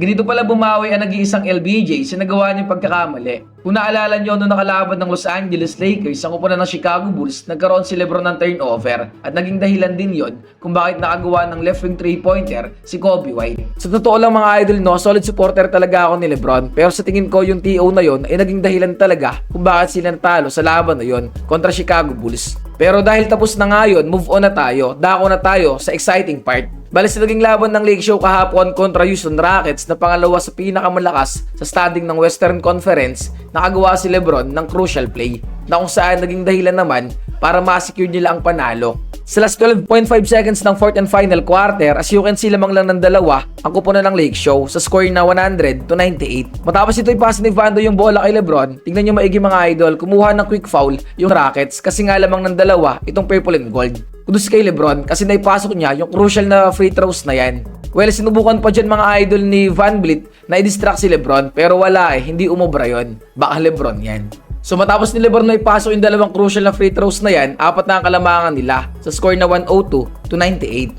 Ganito pala bumawi ang nag-iisang LBJ sa nagawa niyang pagkakamali. Kung naalala niyo noong nakalaban ng Los Angeles Lakers ang kupunan ng Chicago Bulls, nagkaroon si Lebron ng turnover at naging dahilan din yon kung bakit nakagawa ng left wing three-pointer si Kobe White. Sa totoo lang mga idol no, solid supporter talaga ako ni Lebron pero sa tingin ko yung TO na yon ay naging dahilan talaga kung bakit sila natalo sa laban na yon kontra Chicago Bulls. Pero dahil tapos na nga yun, move on na tayo, dako na tayo sa exciting part. Bali sa naging laban ng Lake Show kahapon kontra Houston Rockets na pangalawa sa pinakamalakas sa standing ng Western Conference, nakagawa si Lebron ng crucial play na kung saan naging dahilan naman para ma-secure nila ang panalo. Sa last 12.5 seconds ng fourth and final quarter, as you can see lamang lang ng dalawa ang kupunan ng Lake Show sa score na 100 to 98. Matapos ito ipasa ni Vando yung bola kay Lebron, tingnan nyo maigi mga idol, kumuha ng quick foul yung Rockets kasi nga lamang ng dalawa itong purple and gold. Kudos kay Lebron kasi naipasok niya yung crucial na free throws na yan. Well, sinubukan pa dyan mga idol ni Van Vliet na i-distract si Lebron pero wala eh, hindi umobra yon. Baka Lebron yan. So matapos ni Lebron na ipasok yung dalawang crucial na free throws na yan, apat na ang kalamangan nila sa score na 102 to 98.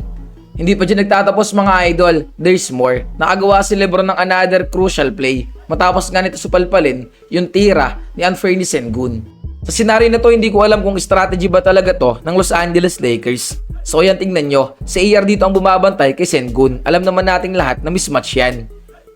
Hindi pa dyan nagtatapos mga idol, there's more. Nakagawa si Lebron ng another crucial play. Matapos nga nito supalpalin yung tira ni Anferni Sengun. Sa senaryo na to, hindi ko alam kung strategy ba talaga to ng Los Angeles Lakers. So yan tingnan nyo, si AR dito ang bumabantay kay Sengun. Alam naman nating lahat na mismatch yan.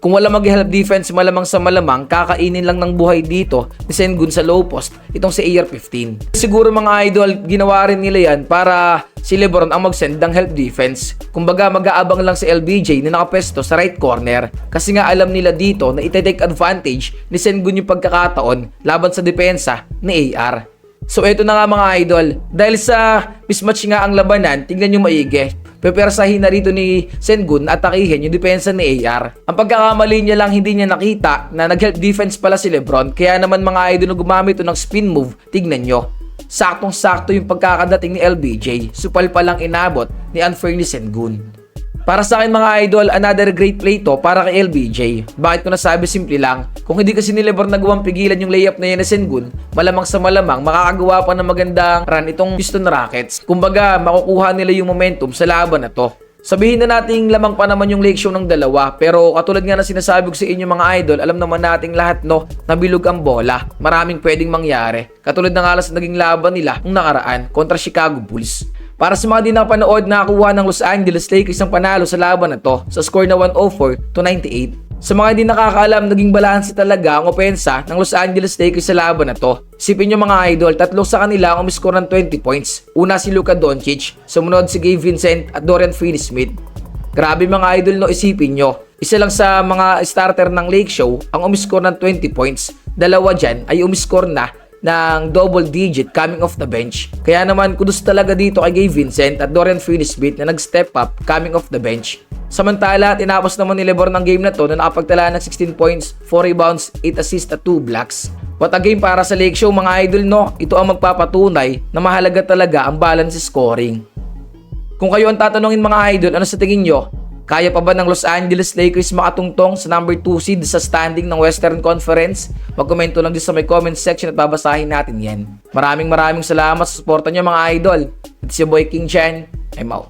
Kung wala mag-help defense malamang sa malamang, kakainin lang ng buhay dito ni Sengun sa low post, itong si AR-15. Siguro mga idol, ginawa rin nila yan para si Lebron ang mag-send ng help defense. Kumbaga mag-aabang lang si LBJ na nakapesto sa right corner kasi nga alam nila dito na ite-take advantage ni Sengun yung pagkakataon laban sa depensa ni AR. So eto na nga mga idol, dahil sa mismatch nga ang labanan, tingnan nyo maigi. Pepersahin na rito ni Sengun at atakihin yung depensa ni AR. Ang pagkakamali niya lang hindi niya nakita na nag-help defense pala si Lebron kaya naman mga idol na gumamit ng spin move, tignan nyo. Saktong-sakto yung pagkakadating ni LBJ, supal pa lang inabot ni Unfairly Sengun. Para sa akin mga idol, another great play to para kay LBJ. Bakit ko nasabi simple lang? Kung hindi kasi ni Lebron nagawang pigilan yung layup na yan ni Sengun, malamang sa malamang makakagawa pa ng magandang run itong Houston Rockets. Kumbaga, makukuha nila yung momentum sa laban na to. Sabihin na nating lamang pa naman yung lake show ng dalawa pero katulad nga na sinasabi ko sa inyo mga idol, alam naman nating lahat no, nabilog ang bola. Maraming pwedeng mangyari. Katulad ng alas na naging laban nila nung nakaraan kontra Chicago Bulls. Para sa mga di nakapanood, nakakuha ng Los Angeles Lakers ang panalo sa laban na to sa score na 104 to 98. Sa mga hindi nakakaalam, naging balanse talaga ang opensa ng Los Angeles Lakers sa laban na to. Isipin nyo mga idol, tatlo sa kanila ang umiscore ng 20 points. Una si Luka Doncic, sumunod si Gabe Vincent at Dorian Finney-Smith. Grabe mga idol no, isipin nyo. Isa lang sa mga starter ng Lake Show ang umiscore ng 20 points. Dalawa dyan ay umiscore na ng double digit coming off the bench. Kaya naman kudos talaga dito kay Gabe Vincent at Dorian Finney-Smith na nag-step up coming off the bench. Samantala, tinapos naman ni Lebron ng game na to na nakapagtala ng 16 points, 4 rebounds, 8 assists at 2 blocks. What a game para sa Lake Show mga idol no, ito ang magpapatunay na mahalaga talaga ang balance scoring. Kung kayo ang tatanungin mga idol, ano sa tingin nyo? Kaya pa ba ng Los Angeles Lakers makatungtong sa number 2 seed sa standing ng Western Conference? Magkomento lang din sa may comment section at babasahin natin yan. Maraming maraming salamat sa suporta nyo mga idol. It's your boy King Chan. I'm out.